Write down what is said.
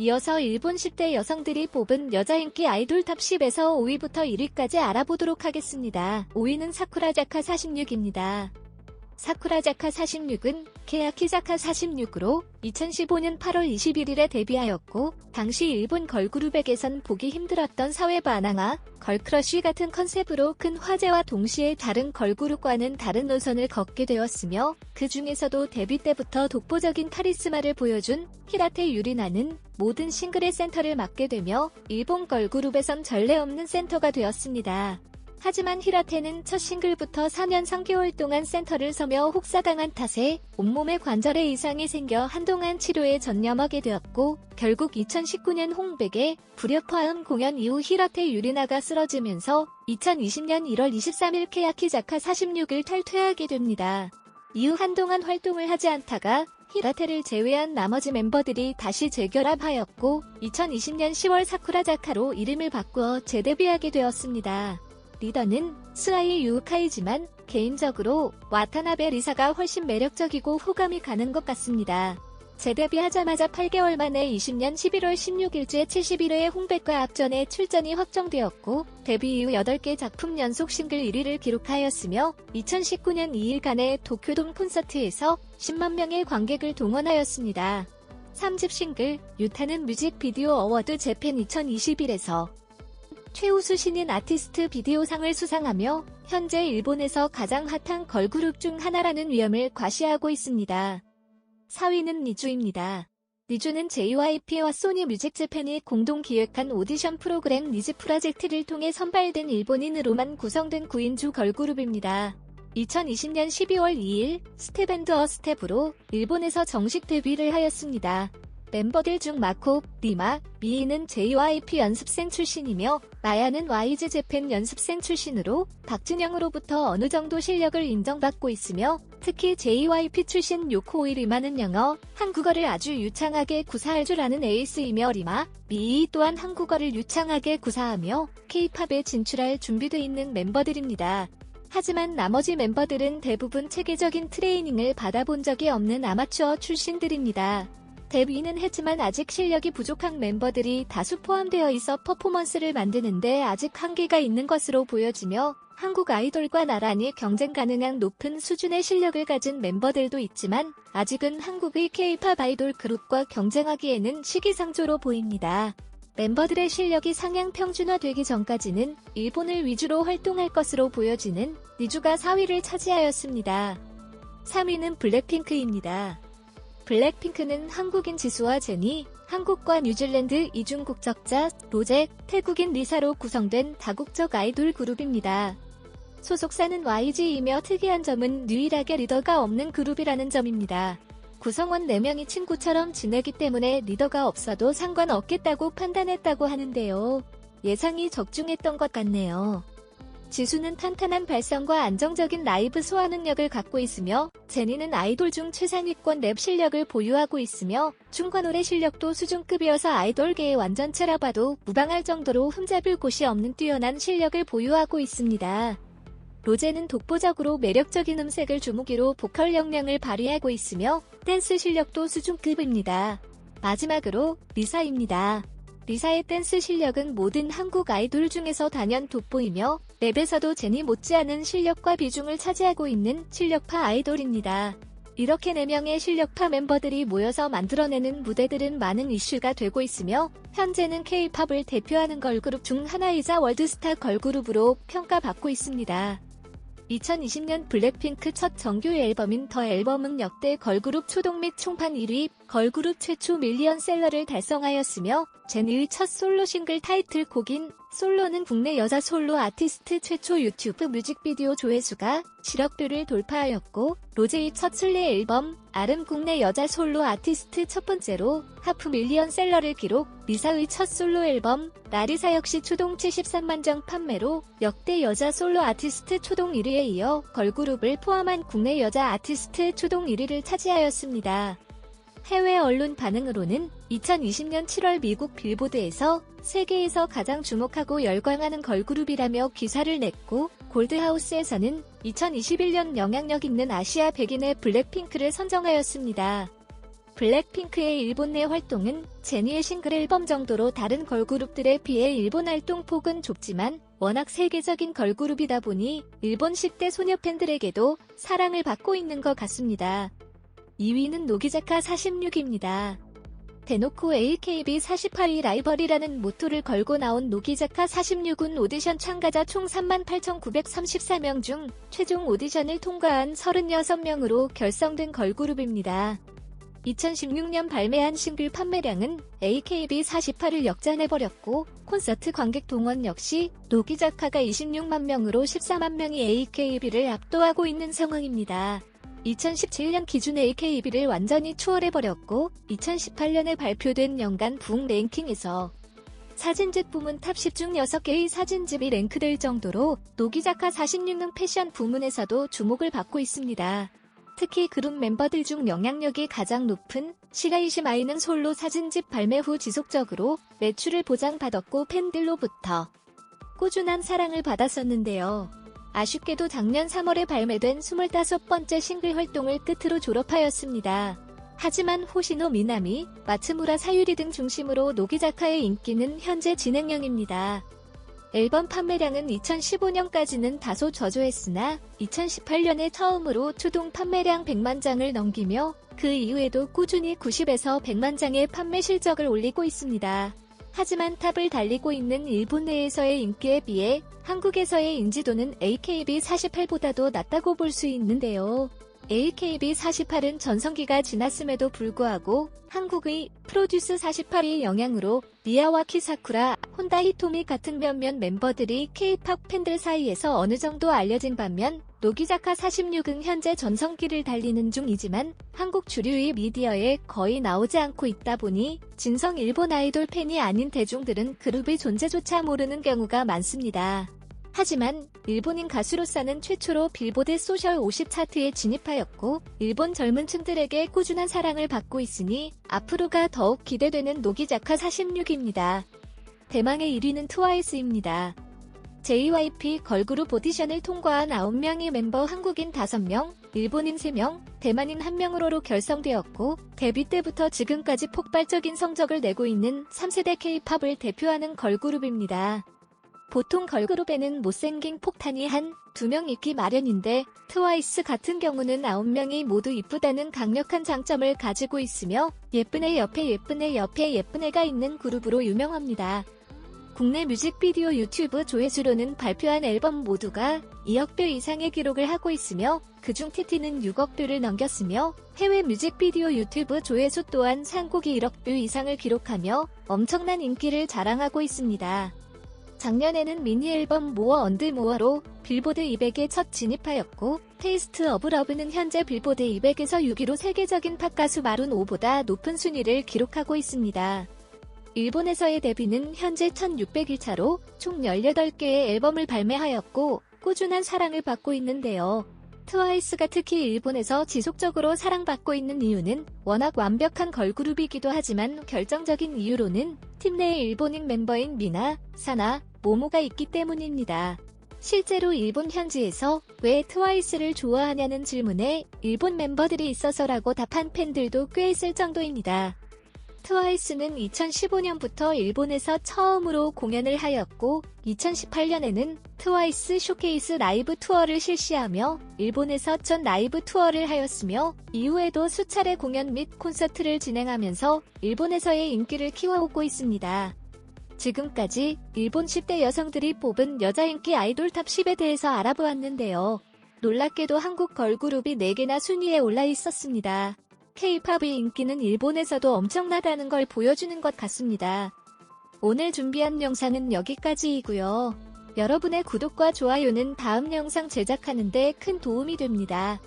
이어서 일본 10대 여성들이 뽑은 여자 인기 아이돌 탑 10에서 5위부터 1위까지 알아보도록 하겠습니다. 5위는 사쿠라자카 46입니다. 사쿠라자카 46은 케야키자카 46으로 2015년 8월 21일에 데뷔하였고 당시 일본 걸그룹에게선 보기 힘들었던 사회 반항아, 걸크러쉬 같은 컨셉으로 큰 화제와 동시에 다른 걸그룹과는 다른 노선을 걷게 되었으며 그 중에서도 데뷔 때부터 독보적인 카리스마를 보여준 히라테 유리나는 모든 싱글의 센터를 맡게 되며 일본 걸그룹에선 전례 없는 센터가 되었습니다. 하지만 히라테는 첫 싱글부터 4년 3개월 동안 센터를 서며 혹사당한 탓에 온몸에 관절에 이상이 생겨 한동안 치료에 전념하게 되었고 결국 2019년 홍백의 불협화음 공연 이후 히라테 유리나가 쓰러지면서 2020년 1월 23일 케야키자카 46을 탈퇴하게 됩니다. 이후 한동안 활동을 하지 않다가 히라테를 제외한 나머지 멤버들이 다시 재결합하였고 2020년 10월 사쿠라자카로 이름을 바꾸어 재데뷔하게 되었습니다. 리더는 스아이 유카이지만 개인적으로 와타나베 리사가 훨씬 매력적이고 호감이 가는 것 같습니다. 재데뷔하자마자 8개월 만에 20년 11월 16일째 71회 홍백과 앞전에 출전이 확정되었고 데뷔 이후 8개 작품 연속 싱글 1위를 기록하였으며 2019년 2일간의 도쿄돔 콘서트에서 10만 명의 관객을 동원하였습니다. 3집 싱글 유타는 뮤직비디오 어워드 재팬 2021에서 최우수 신인 아티스트 비디오상을 수상하며 현재 일본에서 가장 핫한 걸그룹 중 하나라는 위험을 과시하고 있습니다. 4위는 니주입니다. 니주는 JYP와 소니 뮤직 재팬이 공동 기획한 오디션 프로그램 니즈 프로젝트를 통해 선발된 일본인으로만 구성된 9인조 걸그룹입니다. 2020년 12월 2일 스텝앤드 어 스텝으로 일본에서 정식 데뷔를 하였습니다. 멤버들 중 마코, 리마, 미이는 JYP 연습생 출신이며 마야는 YG 재팬 연습생 출신으로 박진영으로부터 어느 정도 실력을 인정받고 있으며 특히 JYP 출신 요코이 리마는 영어, 한국어를 아주 유창하게 구사할 줄 아는 에이스이며 리마, 미이 또한 한국어를 유창하게 구사하며 K-팝에 진출할 준비돼 있는 멤버들입니다. 하지만 나머지 멤버들은 대부분 체계적인 트레이닝을 받아본 적이 없는 아마추어 출신들입니다. 데뷔는 했지만 아직 실력이 부족한 멤버들이 다수 포함되어 있어 퍼포먼스를 만드는데 아직 한계가 있는 것으로 보여지며 한국 아이돌과 나란히 경쟁 가능한 높은 수준의 실력을 가진 멤버들도 있지만 아직은 한국의 K-팝 아이돌 그룹과 경쟁하기에는 시기상조로 보입니다. 멤버들의 실력이 상향 평준화되기 전까지는 일본을 위주로 활동할 것으로 보여지는 니주가 4위를 차지하였습니다. 3위는 블랙핑크입니다. 블랙핑크는 한국인 지수와 제니, 한국과 뉴질랜드 이중 국적자 로제, 태국인 리사로 구성된 다국적 아이돌 그룹입니다. 소속사는 YG이며 특이한 점은 유일하게 리더가 없는 그룹이라는 점입니다. 구성원 4명이 친구처럼 지내기 때문에 리더가 없어도 상관없겠다고 판단했다고 하는데요. 예상이 적중했던 것 같네요. 지수는 탄탄한 발성과 안정적인 라이브 소화 능력을 갖고 있으며 제니는 아이돌 중 최상위권 랩 실력을 보유하고 있으며 중과 노래 실력도 수준급이어서 아이돌계의 완전체라 봐도 무방할 정도로 흠잡을 곳이 없는 뛰어난 실력을 보유하고 있습니다. 로제는 독보적으로 매력적인 음색을 주무기로 보컬 역량을 발휘하고 있으며 댄스 실력도 수준급입니다. 마지막으로 리사입니다. 리사의 댄스 실력은 모든 한국 아이돌 중에서 단연 돋보이며 랩에서도 제니 못지않은 실력과 비중을 차지하고 있는 실력파 아이돌입니다. 이렇게 4명의 실력파 멤버들이 모여서 만들어내는 무대들은 많은 이슈가 되고 있으며 현재는 K-팝을 대표하는 걸그룹 중 하나이자 월드스타 걸그룹으로 평가받고 있습니다. 2020년 블랙핑크 첫 정규 앨범인 더 앨범은 역대 걸그룹 초동 및 총판 1위, 걸그룹 최초 밀리언셀러를 달성하였으며 제니의 첫 솔로 싱글 타이틀 곡인 솔로는 국내 여자 솔로 아티스트 최초 유튜브 뮤직비디오 조회수가 7억뷰를 돌파하였고 로제의 첫 순례 앨범 아름 국내 여자 솔로 아티스트 첫 번째로 하프 밀리언셀러를 기록 리사의 첫 솔로 앨범 라리사 역시 초동 73만 장 판매로 역대 여자 솔로 아티스트 초동 1위에 이어 걸그룹을 포함한 국내 여자 아티스트 초동 1위를 차지하였습니다. 해외 언론 반응으로는 2020년 7월 미국 빌보드에서 세계에서 가장 주목하고 열광하는 걸그룹이라며 기사를 냈고 골드하우스에서는 2021년 영향력 있는 아시아 백인의 블랙핑크를 선정하였습니다. 블랙핑크의 일본 내 활동은 제니의 싱글 앨범 정도로 다른 걸그룹들에 비해 일본 활동 폭은 좁지만 워낙 세계적인 걸그룹이다 보니 일본 10대 소녀 팬들에게도 사랑을 받고 있는 것 같습니다. 2위는 노기자카 46입니다. 대놓고 AKB 48이 라이벌이라는 모토를 걸고 나온 노기자카 46은 오디션 참가자 총 38,934명 중 최종 오디션을 통과한 36명으로 결성된 걸그룹입니다. 2016년 발매한 싱글 판매량은 AKB 48을 역전해버렸고 콘서트 관객 동원 역시 노기자카가 26만 명으로 14만 명이 AKB를 압도하고 있는 상황입니다. 2017년 기준 AKB를 완전히 추월해버렸고 2018년에 발표된 연간 북 랭킹에서 사진집 부문 탑 10 중 6개의 사진집이 랭크될 정도로 노기자카 46능 패션 부문에서도 주목을 받고 있습니다. 특히 그룹 멤버들 중 영향력이 가장 높은 시가이시마이는 솔로 사진집 발매 후 지속적으로 매출을 보장받았고 팬들로부터 꾸준한 사랑을 받았었는데요. 아쉽게도 작년 3월에 발매된 25번째 싱글 활동을 끝으로 졸업하였습니다. 하지만 호시노 미나미, 마츠무라 사유리 등 중심으로 노기자카의 인기는 현재 진행형입니다. 앨범 판매량은 2015년까지는 다소 저조했으나 2018년에 처음으로 추동 판매량 100만 장을 넘기며 그 이후에도 꾸준히 90에서 100만 장의 판매 실적을 올리고 있습니다. 하지만 탑을 달리고 있는 일본 내에서의 인기에 비해 한국에서의 인지도는 AKB48보다도 낮다고 볼 수 있는데요. AKB48은 전성기가 지났음에도 불구하고 한국의 프로듀스 48의 영향으로 미야와 키사쿠라, 혼다 히토미 같은 몇몇 멤버들이 K-팝 팬들 사이에서 어느 정도 알려진 반면 노기자카 46은 현재 전성기를 달리는 중이지만 한국 주류의 미디어에 거의 나오지 않고 있다 보니 진성 일본 아이돌 팬이 아닌 대중들은 그룹의 존재조차 모르는 경우가 많습니다. 하지만 일본인 가수로서는 최초로 빌보드 소셜 50 차트에 진입하였고 일본 젊은 층들에게 꾸준한 사랑을 받고 있으니 앞으로가 더욱 기대되는 노기자카 46입니다. 대망의 1위는 트와이스입니다. JYP 걸그룹 오디션을 통과한 9명의 멤버 한국인 5명, 일본인 3명, 대만인 1명으로 결성되었고 데뷔 때부터 지금까지 폭발적인 성적을 내고 있는 3세대 K-팝을 대표하는 걸그룹입니다. 보통 걸그룹에는 못생긴 폭탄이 한 두 명 있기 마련인데 트와이스 같은 경우는 9명이 모두 이쁘다는 강력한 장점을 가지고 있으며 예쁜 애 옆에 예쁜 애 옆에 예쁜 애가 있는 그룹으로 유명합니다. 국내 뮤직비디오 유튜브 조회수로는 발표한 앨범 모두가 2억 뷰 이상의 기록을 하고 있으며 그중 TT는 6억 뷰를 넘겼으며 해외 뮤직비디오 유튜브 조회수 또한 상곡이 1억 뷰 이상을 기록하며 엄청난 인기를 자랑하고 있습니다. 작년에는 미니 앨범 모어 언드 모어로 빌보드 200에 첫 진입하였고 테이스트 오브 러브는 현재 빌보드 200에서 6위로 세계적인 팝 가수 마룬 5보다 높은 순위를 기록하고 있습니다. 일본에서의 데뷔는 현재 1600일차로 총 18개의 앨범을 발매하였고 꾸준한 사랑을 받고 있는데요. 트와이스가 특히 일본에서 지속적으로 사랑받고 있는 이유는 워낙 완벽한 걸그룹이기도 하지만 결정적인 이유로는 팀 내의 일본인 멤버인 미나, 사나, 모모가 있기 때문입니다. 실제로 일본 현지에서 왜 트와이스를 좋아하냐는 질문에 일본 멤버들이 있어서라고 답한 팬들도 꽤 있을 정도입니다. 트와이스는 2015년부터 일본에서 처음으로 공연을 하였고 2018년에는 트와이스 쇼케이스 라이브 투어를 실시하며 일본에서 첫 라이브 투어를 하였으며 이후에도 수차례 공연 및 콘서트를 진행하면서 일본에서의 인기를 키워오고 있습니다. 지금까지 일본 10대 여성들이 뽑은 여자 인기 아이돌 탑 10에 대해서 알아보았는데요. 놀랍게도 한국 걸그룹이 4개나 순위에 올라 있었습니다. K-팝의 인기는 일본에서도 엄청나다는 걸 보여주는 것 같습니다. 오늘 준비한 영상은 여기까지이고요. 여러분의 구독과 좋아요는 다음 영상 제작하는데 큰 도움이 됩니다.